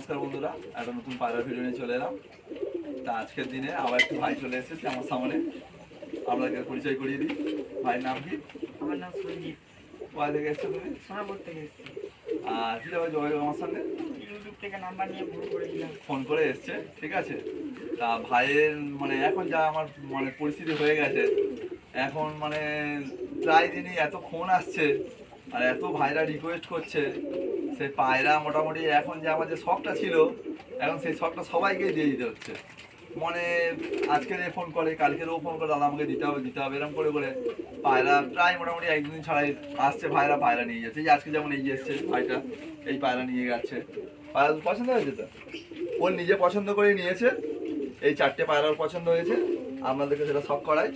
নমস্কার বন্ধুরা একটা নতুন পায়রা ভিডিও নিয়ে চলে এলাম। তা আজকের দিনে আবার একটু ভাই চলে এসেছে আমার সামনে। আপনাকে পরিচয় করিয়ে দিই। ভাইয়ের নাম কি? আমার নাম সঞ্জীব কোথায় থেকে এসছো তুমি? সোনাপুর থেকে এসেছি। আর কীভাবে যোগাযোগ আমার সঙ্গে? ইউটিউব থেকে নাম্বার নিয়ে ভুল করেছিলাম। ফোন করে এসছে ঠিক আছে? তা ভাইয়ের মানে এখন যা আমার মানে পরিস্থিতি হয়ে গেছে এখন মানে প্রায় দিনই এত ফোন আসছে আর এত ভাইরা রিকোয়েস্ট করছে সেই পায়রা মোটামুটি এখন যে আমার যে শখটা ছিল, এখন সেই শখটা সবাইকে দিয়ে দিতে হচ্ছে। মনে আজকের ফোন করে কালকেরও ফোন করে, দাদা আমাকে দিতে হবে দিতে হবে, এরকম করে করে পায়রা প্রায় মোটামুটি এক দুদিন ছাড়াই আসছে, ভাইরা পায়রা নিয়ে যাচ্ছে। আজকে যেমন এই এসছে ভাইটা, এই পায়রা নিয়ে যাচ্ছে। পায়রা পছন্দ হয়েছে তো? ওর নিজে পছন্দ করে নিয়েছে। এই চারটে পায়রা পছন্দ হয়েছে। আপনাদেরকে সেটা শখ করাই।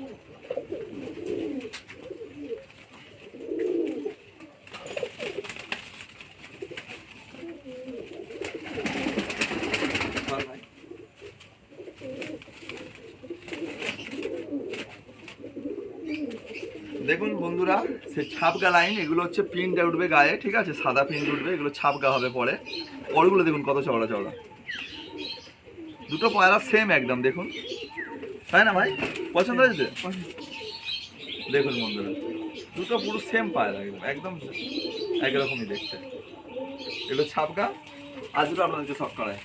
দেখুন বন্ধুরা সেই ছাপগা লাইন এগুলো হচ্ছে প্রিন্ট উঠবে গায়ে, ঠিক আছে? সাদা প্রিন্ট উঠবে, এগুলো ছাপগা হবে পরে। পরগুলো দেখুন কত চওড়া চওড়া। দুটো পায়রা সেম একদম, দেখুন। তাই না ভাই? পছন্দ হয়েছে? দেখুন বন্ধুরা, দুটো পুরো সেম পায়রা একদম একদম একরকমই দেখতে। এগুলো ছাপগা আজ দুটো আপনাদেরকে শখ করায়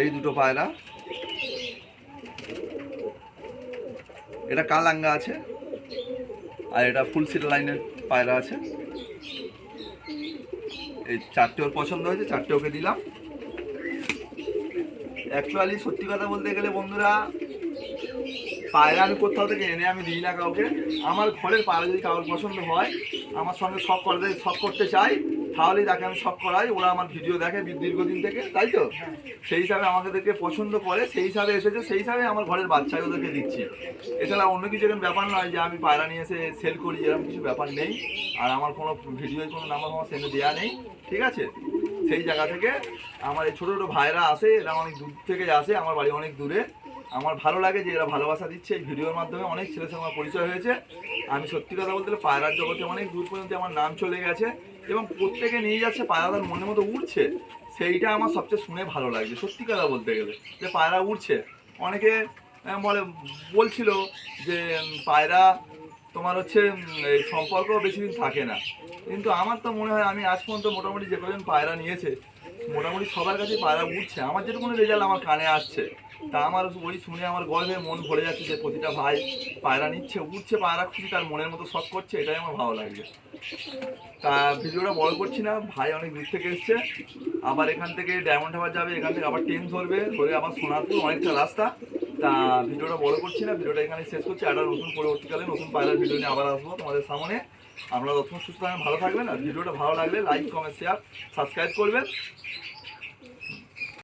এই দুটো পায়রা। এটা কালাঙ্গা আছে, আর এটা ফুল সিট লাইনের পায়রা আছে। এই চারটে ওর পছন্দ হয়েছে, চারটে ওকে দিলাম। অ্যাকচুয়ালি সত্যি কথা বলতে গেলে বন্ধুরা, পায়রা আমি কোথাও থেকে এনে আমি দিই না কাউকে। আমার ঘরের পায়রা যদি কারোর পছন্দ হয়, আমার সঙ্গে শখ করতে শখ করতে চাই, তাহলেই তাকে আমি শখ করাই। ওরা আমার ভিডিও দেখে দীর্ঘদিন থেকে, তাই তো? সেই হিসাবে আমাদেরকে পছন্দ করে, সেই হিসাবে এসেছে, সেই হিসাবে আমার ঘরের বাচ্চাই ওদেরকে দিচ্ছি। এছাড়া অন্য কিছু এরকম ব্যাপার নয় যে আমি পায়রা নিয়ে এসে সেল করি, এরকম কিছু ব্যাপার নেই। আর আমার কোনো ভিডিওয় কোনো নাম্বার আমার সেন্ডে দেওয়া নেই, ঠিক আছে? সেই জায়গা থেকে আমার এই ছোটো ছোটো ভাইরা আসে, এরা অনেক দূর থেকে আসে, আমার বাড়ি অনেক দূরে। আমার ভালো লাগে যে এরা ভালোবাসা দিচ্ছে, এই ভিডিওর মাধ্যমে অনেক ছেলের সঙ্গে আমার পরিচয় হয়েছে। আমি সত্যি কথা বলতে পায়রার জগতে অনেক দূর পর্যন্ত আমার নাম চলে গেছে এবং প্রত্যেকে নিয়ে যাচ্ছে পায়রাদার মনের মতো উঠছে সেইটা আমার সবচেয়ে শুনে ভালো লাগছে, সত্যি কথা বলতে গেলে। যে পায়রা উঠছে অনেকে বলে, বলছিল যে পায়রা তোমার হচ্ছে এই সম্পর্ক বেশি দিন থাকে না। কিন্তু আমার তো মনে হয় আমি আজ পর্যন্ত মোটামুটি যে কজন পায়রা নিয়েছে, মোটামুটি সবার কাছে পায়রা উঠছে। আমার যেটুকুনি রেজাল্ট আমার কানে আসছে। তা আমার ওই শুনে আমার গর্বে মন ভরে যাচ্ছে যে প্রতিটা ভাই পায়রা নিচ্ছে, উঠছে পায়রা খুশি, তার মনের মতো শখ করছে, এটাই আমার ভালো লাগছে। তা ভিডিওটা বড় করছি না, ভাই অনেক দূর থেকে এসছে। আবার এখান থেকে ডায়মন্ড হাবার যাবে, এখান থেকে আবার ট্রেন ধরবে, ধরে আবার সোনারপুর, অনেকটা রাস্তা। তা ভিডিওটা বড় করছি না, ভিডিওটা এখানে শেষ করছি। একটা নতুন পরবর্তীকালে নতুন পায়রার ভিডিও নিয়ে আবার আসব তোমাদের সামনে। আপনারা তখন সুস্থ ভালো থাকবেন, আর ভিডিওটা ভালো লাগলে লাইক কমেন্ট শেয়ার সাবস্ক্রাইব করবেন।